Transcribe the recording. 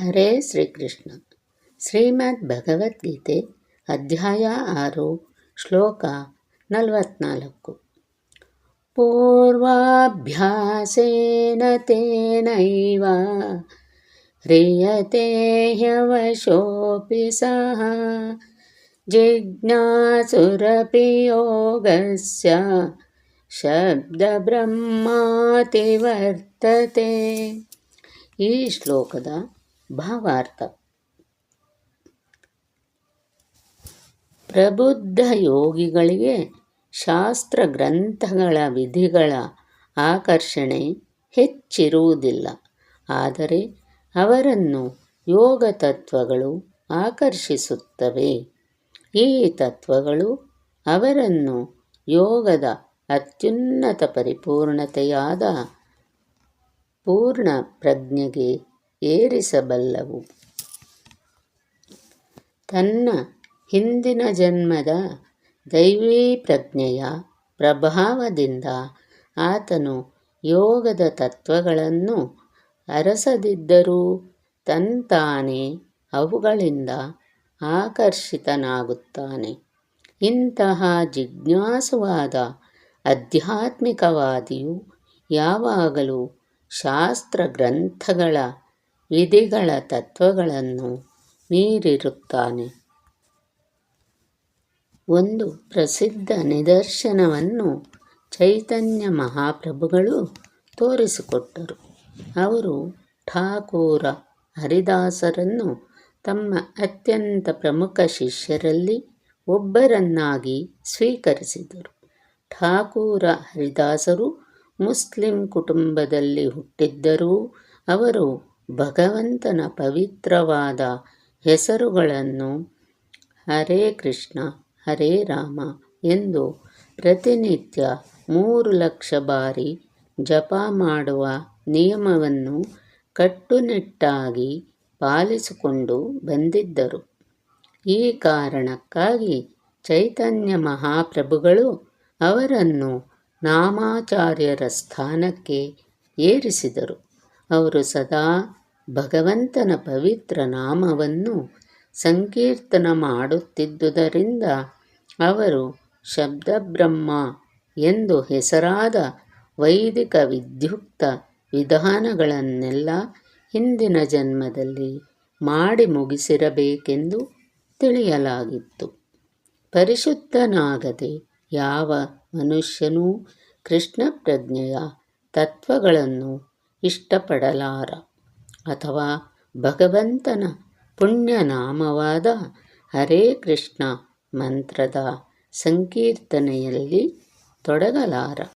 ಹರೇ ಶ್ರೀಕೃಷ್ಣ ಶ್ರೀಮದ್ ಭಗವದ್ಗೀತೆ ಅಧ್ಯಾಯ ಆರು ಶ್ಲೋಕ ನಲವತ್ನಾಲ್ಕು ಪೂರ್ವಾಭ್ಯಾಸೇನ ತೇನೈವ ಹ್ರಿಯತೆ ಹ್ಯವಶೋಪಿ ಸಹ ಜಿಜ್ಞಾಸುರಪಿ ಯೋಗಸ್ಯ ಶಬ್ದಬ್ರಹ್ಮಾತಿ ವರ್ತತೆ ಈ ಶ್ಲೋಕದ ಭಾವಾರ್ಥ. ಪ್ರಬುದ್ಧ ಯೋಗಿಗಳಿಗೆ ಶಾಸ್ತ್ರ ಗ್ರಂಥಗಳ ವಿಧಿಗಳ ಆಕರ್ಷಣೆ ಹೆಚ್ಚಿರುವುದಿಲ್ಲ. ಆದರೆ ಅವರನ್ನು ಯೋಗ ತತ್ವಗಳು ಆಕರ್ಷಿಸುತ್ತವೆ. ಈ ತತ್ವಗಳು ಅವರನ್ನು ಯೋಗದ ಅತ್ಯುನ್ನತ ಪರಿಪೂರ್ಣತೆಯಾದ ಪೂರ್ಣ ಪ್ರಜ್ಞೆಗೆ ಏರಿಸಬಲ್ಲವು. ತನ್ನ ಹಿಂದಿನ ಜನ್ಮದ ದೈವೀ ಪ್ರಜ್ಞೆಯ ಪ್ರಭಾವದಿಂದ ಆತನು ಯೋಗದ ತತ್ವಗಳನ್ನು ಅರಸದಿದ್ದರೂ ತಂತಾನೇ ಅವುಗಳಿಂದ ಆಕರ್ಷಿತನಾಗುತ್ತಾನೆ. ಇಂತಹ ಜಿಜ್ಞಾಸುವಾದ ಆಧ್ಯಾತ್ಮಿಕವಾದಿಯು ಯಾವಾಗಲೂ ಶಾಸ್ತ್ರ ಗ್ರಂಥಗಳ ವಿಧಿಗಳ ತತ್ವಗಳನ್ನು ಮೀರಿರುತ್ತಾನೆ. ಒಂದು ಪ್ರಸಿದ್ಧ ನಿದರ್ಶನವನ್ನು ಚೈತನ್ಯ ಮಹಾಪ್ರಭುಗಳು ತೋರಿಸಿಕೊಟ್ಟರು. ಅವರು ಠಾಕೂರ ಹರಿದಾಸರನ್ನು ತಮ್ಮ ಅತ್ಯಂತ ಪ್ರಮುಖ ಶಿಷ್ಯರಲ್ಲಿ ಒಬ್ಬರನ್ನಾಗಿ ಸ್ವೀಕರಿಸಿದರು. ಠಾಕೂರ ಹರಿದಾಸರು ಮುಸ್ಲಿಂ ಕುಟುಂಬದಲ್ಲಿ ಹುಟ್ಟಿದ್ದರೂ ಅವರು ಭಗವಂತನ ಪವಿತ್ರವಾದ ಹೆಸರುಗಳನ್ನು ಹರೇ ಕೃಷ್ಣ, ಹರೇ ರಾಮ ಎಂದು ಪ್ರತಿನಿತ್ಯ ಮೂರು ಲಕ್ಷ ಬಾರಿ ಜಪ ಮಾಡುವ ನಿಯಮವನ್ನು ಕಟ್ಟುನಿಟ್ಟಾಗಿ ಪಾಲಿಸಿಕೊಂಡು ಬಂದಿದ್ದರು. ಈ ಕಾರಣಕ್ಕಾಗಿ ಚೈತನ್ಯ ಮಹಾಪ್ರಭುಗಳು ಅವರನ್ನು ನಾಮಾಚಾರ್ಯರ ಸ್ಥಾನಕ್ಕೆ ಏರಿಸಿದರು. ಅವರು ಸದಾ ಭಗವಂತನ ಪವಿತ್ರ ನಾಮವನ್ನು ಸಂಕೀರ್ತನ ಮಾಡುತ್ತಿದ್ದುದರಿಂದ ಅವರು ಶಬ್ದಬ್ರಹ್ಮ ಎಂದು ಹೆಸರಾದ ವೈದಿಕ ವಿದ್ಯುಕ್ತ ವಿಧಾನಗಳನ್ನೆಲ್ಲ ಹಿಂದಿನ ಜನ್ಮದಲ್ಲಿ ಮಾಡಿ ಮುಗಿಸಿರಬೇಕೆಂದು ತಿಳಿಯಲಾಗಿತ್ತು. ಪರಿಶುದ್ಧನಾಗದೆ ಯಾವ ಮನುಷ್ಯನೂ ಕೃಷ್ಣ ಪ್ರಜ್ಞೆಯ ತತ್ವಗಳನ್ನು ಇಷ್ಟಪಡಲಾರ. ಅಥವಾ ಭಗವಂತನ ಪುಣ್ಯನಾಮವಾದ ಹರೇ ಕೃಷ್ಣ ಮಂತ್ರದ ಸಂಕೀರ್ತನೆಯಲ್ಲಿ ತೊಡಗಲಾರ.